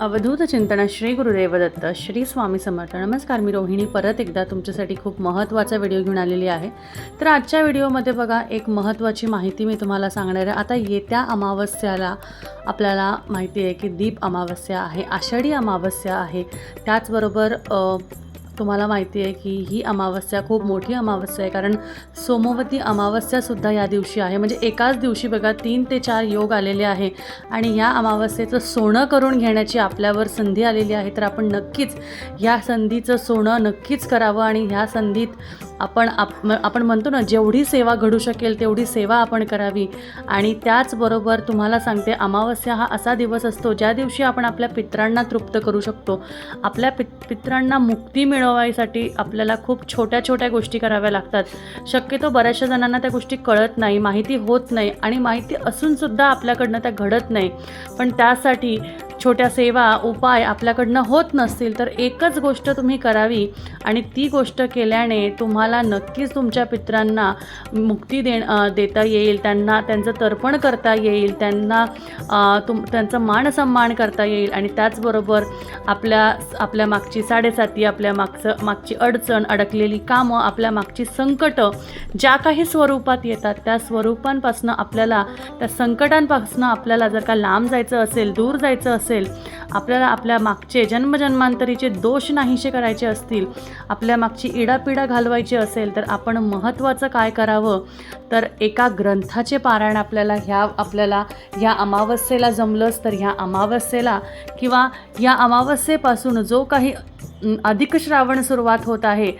अवधूत चिंतन श्री गुरुदेव दत्त श्री स्वामी समर्थ. नमस्कार मी रोहिणी. परत एकदा तुमच्यासाठी खूप महत्त्वाचा व्हिडिओ घेऊन आलेली आहे. तर आजच्या व्हिडिओमध्ये बघा एक महत्त्वाची माहिती मी तुम्हाला सांगणार आहे. आता येत्या अमावस्याला आपल्याला माहिती आहे की दीप अमावस्या आहे आषाढी अमावस्या आहे. त्याचबरोबर तुम्हाला माहिती आहे की ही अमावस्या खूप मोठी अमावस्या आहे कारण सोमवती अमावस्यासुद्धा या दिवशी आहे. म्हणजे एकाच दिवशी बघा तीन ते चार योग आलेले आहे आणि या अमावस्येचं सोनं करून घेण्याची आपल्यावर संधी आलेली आहे. तर आपण नक्कीच या संधीचं सोनं नक्कीच करावं आणि ह्या संधीत आपण आप म- आपण म्हणतो ना जेवढी सेवा घडू शकेल तेवढी सेवा आपण करावी. आणि त्याचबरोबर तुम्हाला सांगते अमावस्या हा असा दिवस असतो ज्या दिवशी आपण आपल्या पित्रांना तृप्त करू शकतो. आपल्या पित पित्रांना मुक्ती मिळव मिळवायसाठी आपल्याला खूप छोट्या छोट्या गोष्टी कराव्या लागतात. शक्यतो बऱ्याचशा जणांना त्या गोष्टी कळत नाही माहिती होत नाही आणि माहिती असूनसुद्धा आपल्याकडनं त्या घडत नाही. पण त्यासाठी छोट्या सेवा उपाय आपल्याकडनं होत नसतील तर एकच गोष्ट तुम्ही करावी आणि ती गोष्ट केल्याने तुम्हाला नक्कीच तुमच्या पित्रांना मुक्ती दे देता येईल त्यांना त्यांचं तर्पण करता येईल त्यांना तुम त्यांचं मान सन्मान करता येईल आणि त्याचबरोबर आपल्या आपल्या मागची साडेसाती आपल्या मागचं मागची अडचण अडकलेली कामं आपल्या मागची संकटं ज्या काही स्वरूपात येतात त्या स्वरूपांपासून आपल्याला त्या संकटांपासून आपल्याला जर का लांब जायचं असेल दूर जायचं असेल असेल आपल्याला आपल्या मागचे जन्मजन्मांतरीचे दोष नाहीसे करायचे असतील आपल्या मागची इडापिडा घालवायची असेल तर आपण महत्त्वाचं काय करावं? तर एका ग्रंथाचे पारायण आपल्याला ह्या आपल्याला ह्या अमावस्येला जमलंच तर ह्या अमावस्येला किंवा या अमावस्येपासून जो काही अधिक श्रावण सुरुवात होत आहे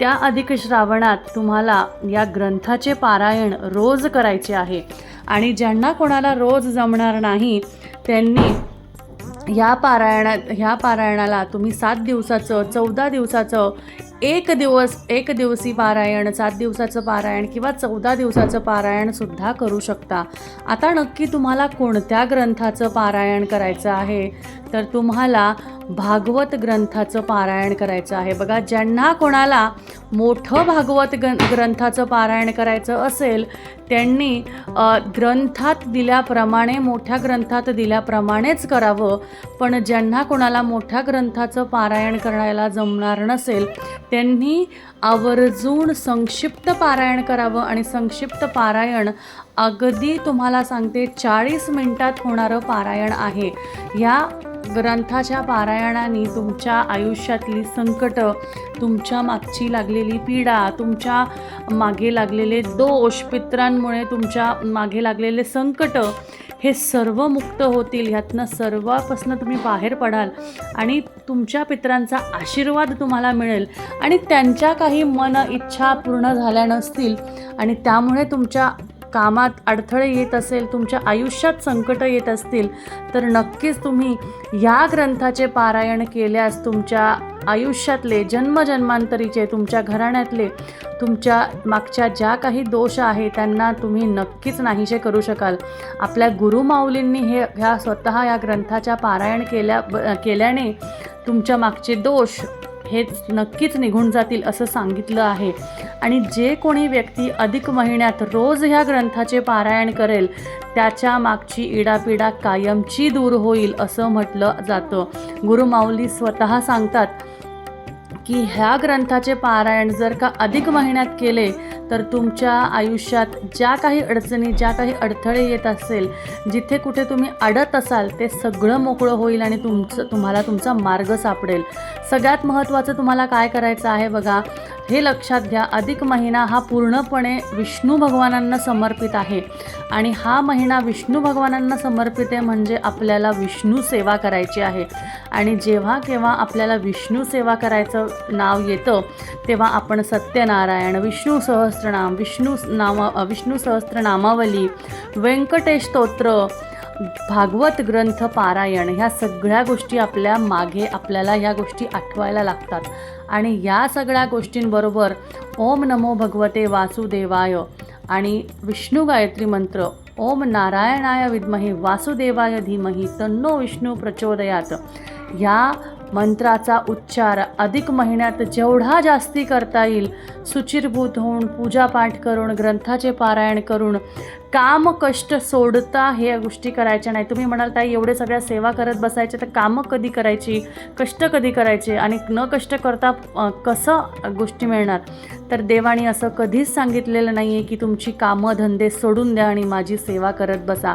त्या अधिक श्रावणात तुम्हाला या ग्रंथाचे पारायण रोज करायचे आहे. आणि ज्यांना कोणाला रोज जमणार नाही त्यांनी ह्या पारायणात ह्या पारायणाला तुम्ही सात दिवसाचं चौदा दिवसाचं एक दिवस एक दिवसी पारायण सात दिवसाचं पारायण किंवा चौदा दिवसाचं पारायणसुद्धा करू शकता. आता नक्की तुम्हाला कोणत्या ग्रंथाचं पारायण करायचं आहे? तर तुम्हाला भागवत ग्रंथाचं पारायण करायचं आहे. बघा ज्यांना कोणाला मोठं भागवत ग्रं ग्रंथाचं पारायण करायचं असेल त्यांनी ग्रंथात दिल्याप्रमाणे मोठ्या ग्रंथात दिल्याप्रमाणेच करावं. पण ज्यांना कोणाला मोठ्या ग्रंथाचं पारायण करायला जमणार नसेल त्यांनी आवर्जून संक्षिप्त पारायण करावं आणि संक्षिप्त पारायण अगदी तुम्हाला सांगते चाळीस मिनटात होणारं पारायण आहे. या ग्रंथाच्या पारायणाने तुमच्या आयुष्यातली संकटं तुमच्या मागची लागलेली पीडा तुमच्या मागे लागलेले दोष पित्रांमुळे तुमच्या मागे लागलेले संकटं हे सर्व मुक्त होतील ह्यातनं सर्वापासून तुम्ही बाहेर पडाल आणि तुमच्या पित्रांचा आशीर्वाद तुम्हाला मिळेल आणि त्यांच्या काही मन इच्छा पूर्ण झाल्या नसतील आणि त्यामुळे तुमच्या कामात अडथळे येत असेल तुमच्या आयुष्यात संकट येत असतील तर नक्कीच तुम्ही या ग्रंथाचे पारायण केल्यास तुमच्या आयुष्यातले जन्मजन्मांतरीचे तुमच्या घराण्यातले तुमच्या मागच्या ज्या काही दोष आहे त्यांना तुम्ही नक्कीच नाहीसे करू शकाल. आपल्या गुरुमाऊलींनी हे ह्या स्वतः या ग्रंथाच्या पारायण केल्या ब- केल्याने तुमच्या मागचे दोष हेच नक्कीच निघून जातील असं सांगितलं आहे. आणि जे कोणी व्यक्ती अधिक महिन्यात रोज ह्या ग्रंथाचे पारायण करेल त्याच्या मागची इडापिडा कायमची दूर होईल असं म्हटलं जातं. गुरुमाऊली स्वतः सांगतात की ह्या ग्रंथाचे पारायण जर का अधिक महिन्यात केले तर तुमच्या आयुष्यात ज्या काही अडचणी ज्या काही अडथळे येत असेल जिथे कुठे तुम्ही अडत असाल ते सगळं मोकळं होईल आणि तुमचं तुम्हाला तुमचा मार्ग सापडेल. सगळ्यात महत्त्वाचं तुम्हाला काय करायचं आहे बघा हे लक्षात घ्या अधिक महिना हा पूर्णपणे विष्णू भगवानांना समर्पित आहे. आणि हा महिना विष्णू भगवानांना समर्पित आहे म्हणजे आपल्याला विष्णू सेवा करायची आहे. आणि जेव्हा केव्हा आपल्याला विष्णू सेवा करायचं नाव येतं तेव्हा आपण सत्यनारायण विष्णू सहस्त्रनाम विष्णू नाम विष्णू सहस्त्रनामावली व्यंकटेश स्तोत्र भागवत ग्रंथ पारायण ह्या सगळ्या गोष्टी आपल्या मागे आपल्याला ह्या गोष्टी आठवायला लागतात. आणि या सगळ्या गोष्टींबरोबर ओम नमो भगवते वासुदेवाय आणि विष्णू गायत्री मंत्र ओम नारायणाय विद्महे वासुदेवाय धीमही तन्नो विष्णू प्रचोदयात. या मंत्राचा उच्चार अधिक महिन्यात जेवढा जास्ती करता येईल सुचिरभूत होऊन पूजापाठ करून ग्रंथाचे पारायण करून काम कष्ट सोडता हे गोष्टी करायच्या नाही. तुम्ही म्हणाल ताई एवढे सगळ्या सेवा करत बसायचे तर कामं कधी करायची? कष्ट कधी करायचे? आणि न कष्ट करता कसं गोष्टी मिळणार? तर देवाने असं कधीच सांगितलेलं नाही आहे की तुमची कामं धंदे सोडून द्या आणि माझी सेवा करत बसा.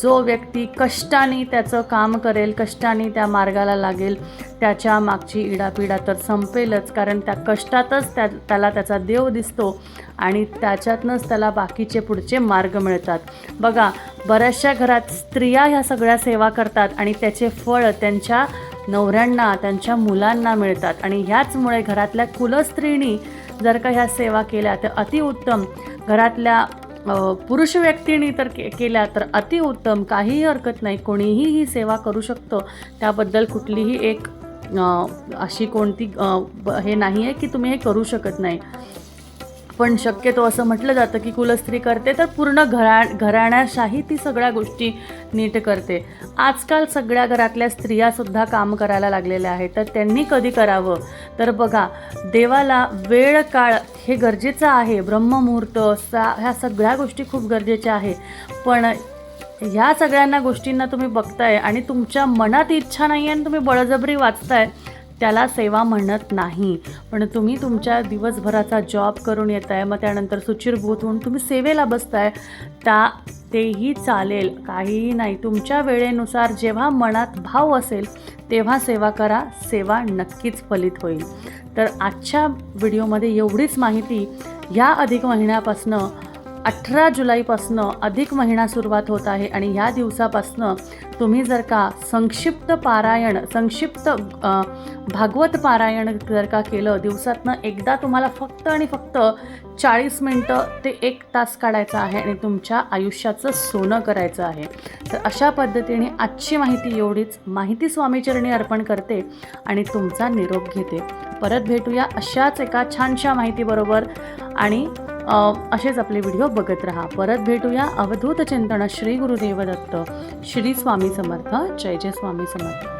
जो व्यक्ती कष्टाने त्याचं काम करेल कष्टाने त्या मार्गाला लागेल त्याच्या मागची इडापिडा तर संपेलच कारण त्या कष्टातच त्या त्याला त्याचा देव दिसतो आणि त्याच्यातनंच त्याला बाकीचे पुढचे मार्ग मिळतात. बघा बऱ्याचशा घरात स्त्रिया ह्या सगळ्या सेवा करतात आणि त्याचे फळ त्यांच्या नवऱ्यांना त्यांच्या मुलांना मिळतात. आणि ह्याचमुळे घरातल्या कुलस्त्रीणी जर का ह्या सेवा केल्या तर अतिउत्तम घरातल्या पुरुष व्यक्तीने तर के केल्या तर अतिउत्तम काहीही हरकत नाही. कोणीही ही सेवा करू शकतो. त्याबद्दल कुठलीही एक अशी कोणती ब- हे नाही आहे की तुम्ही हे करू शकत नाही. पण शक्यतो असं म्हटलं जातं की कुलस्त्री करते तर पूर्ण घरा घराण्याशाही ती सगळ्या गोष्टी नीट करते. आजकाल सगळ्या घरातल्या स्त्रियासुद्धा काम करायला लागलेल्या आहेत. तर त्यांनी कधी करावं? तर बघा देवाला वेळ काळ हे गरजेचं आहे. ब्रह्ममुहूर्त सा ह्या सगळ्या गोष्टी खूप गरजेच्या आहे. पण ह्या सगळ्यांना गोष्टींना तुम्ही बघताय आणि तुमच्या मनात इच्छा नाही आहे आणि तुम्ही बळजबरी वाचताय त्याला सेवा म्हणत नाही. पण तुम्ही तुमच्या दिवसभराचा जॉब करून येत आहे मग त्यानंतर सुचिरभूत होऊन तुम्ही सेवेला बसताय त्या तेही चालेल. काहीही नाही. तुमच्या वेळेनुसार जेव्हा मनात भाव असेल तेव्हा सेवा करा. सेवा नक्कीच फलित होईल. तर आजच्या व्हिडिओमध्ये एवढीच माहिती. ह्या अधिक महिन्यापासनं अठरा जुलैपासनं अधिक महिना सुरुवात होत आहे आणि ह्या दिवसापासनं तुम्ही जर का संक्षिप्त पारायण संक्षिप्त भागवत पारायण जर का केलं दिवसातनं एकदा तुम्हाला फक्त आणि फक्त चाळीस मिनटं ते एक तास काढायचं आहे आणि तुमच्या आयुष्याचं सोनं करायचं आहे. तर अशा पद्धतीने आजची माहिती एवढीच. माहिती स्वामीचरणी अर्पण करते आणि तुमचा निरोप घेते. परत भेटूया अशाच एका छानशा माहितीबरोबर आणि असेच आपले व्हिडिओ बघत राहा. परत भेटूया अवधूत चिंतन श्री गुरुदेव दत्त श्री स्वामी समर्थ. जय जय स्वामी समर्थ.